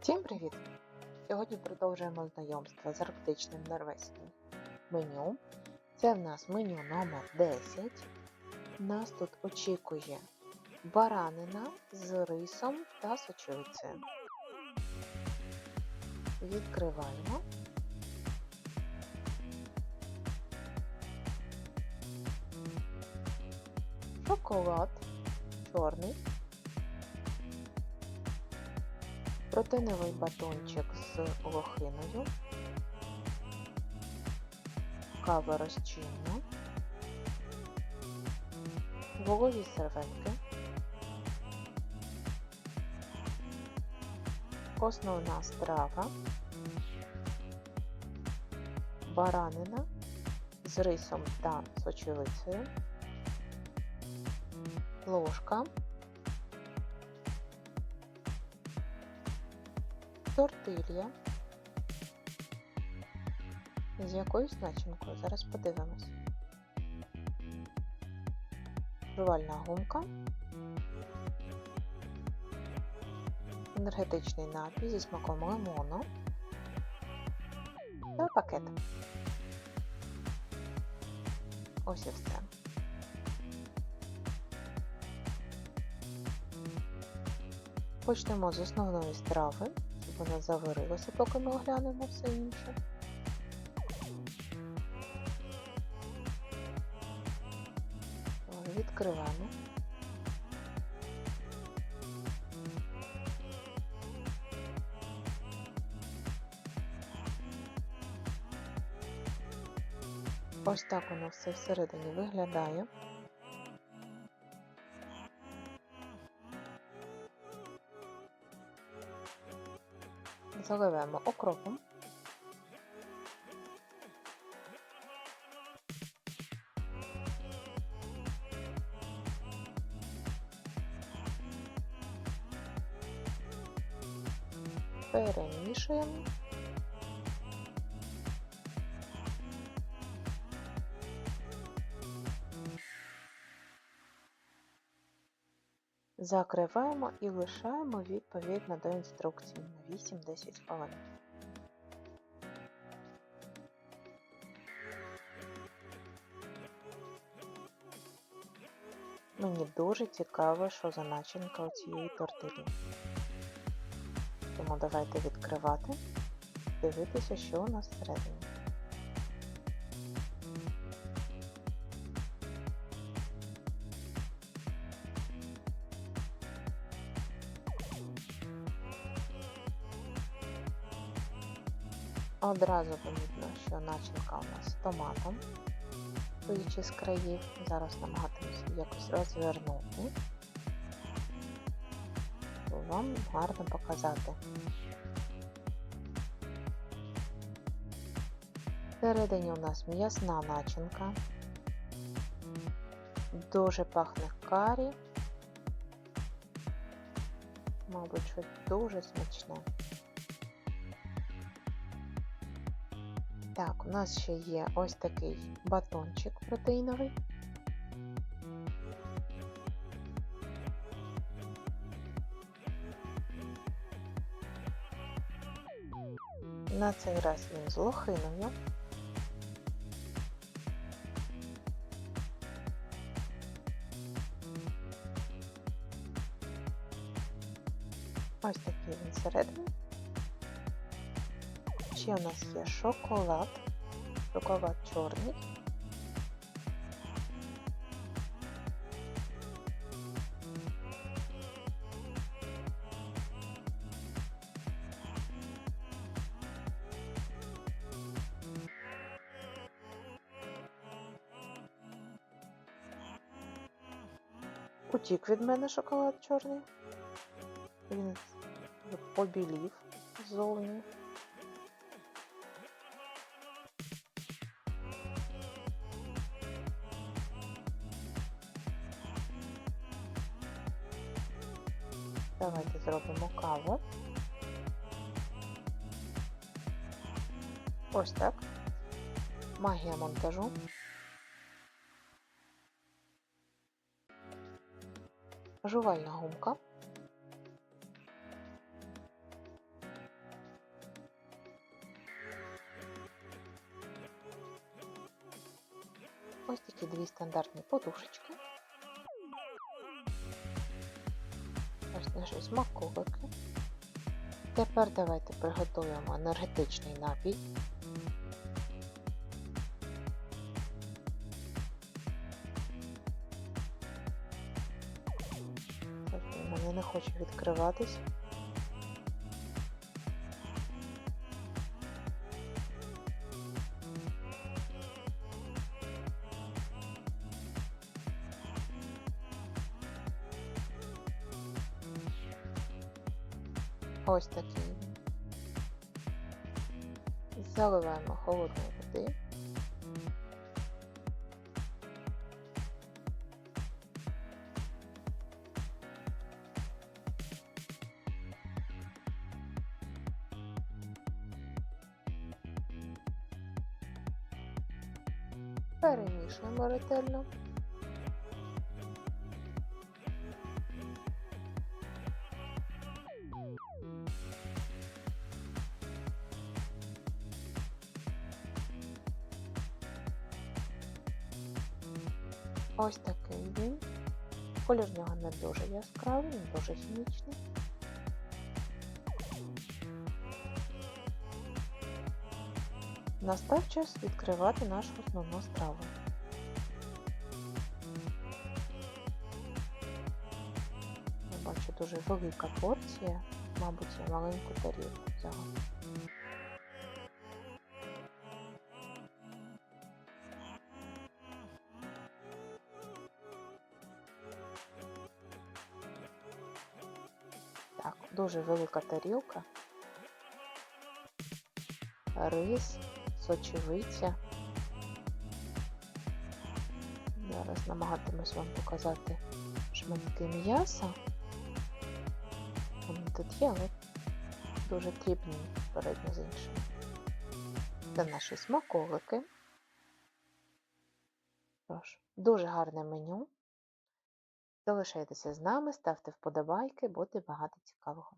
Всім привіт! Сьогодні продовжуємо знайомство з арктичним норвезьким меню. Це в нас меню номер 10. Нас тут очікує баранина з рисом та сочевицею. Відкриваємо. Шоколад чорний. Протеиновий батончик з лохиною, кава розчинна, вологі серветки, основна страва, баранина з рисом та сочевицею, ложка. Тортилья. З якоюсь начинкою. Зараз подивимось. Жувальна гумка. Енергетичний напій зі смаком лимону. Та пакет. Ось і все. Почнемо з основної страви вона заварилася, поки ми оглянемо все інше. Відкриваємо. Ось так воно все всередині виглядає. Заливаємо окропом. Перемішуємо. Закриваємо і лишаємо відповідно до інструкції на 8-10 хвилин. Мені дуже цікаво, що за начинка у цієї тортилі. Тому давайте відкривати, дивитися, що у нас всередині. Одразу помітно, що начинка у нас з томатом, судячи з країв. Зараз намагатимуся якось розвернути, щоб вам гарно показати. Всередині у нас м'ясна начинка, дуже пахне карі, мабуть, щось дуже смачне. Так, у нас ще є ось такий батончик протеїновий. На цей раз він з лохиною. Ось такий він всередині. Ще у нас є шоколад, шоколад чорний. Утік від мене шоколад чорний. Він побілів ззовні. Давайте зробимо каву. Ось так. Магія монтажу. Жувальна гумка. Ось такі дві стандартні подушечки. Ось наші смаколики. Тепер давайте приготуємо енергетичний напій. У мене не хоче відкриватись. Ось такий. Заливаємо холодної води. Перемішуємо ретельно. Ось такий він. Колір в нього не дуже яскравий, не дуже хімічний. Настав час відкривати нашу основну страву. Я бачу дуже велика порція, мабуть, я маленьку тарілку взяла. Дуже велика тарілка. Рис, сочевиця. Зараз намагатимусь вам показати шматки м'яса. Вони тут є, але дуже дрібні порівняно з іншими. Це наші смаколики. Дуже гарне меню. Залишайтеся з нами, ставте вподобайки, буде багато цікавого.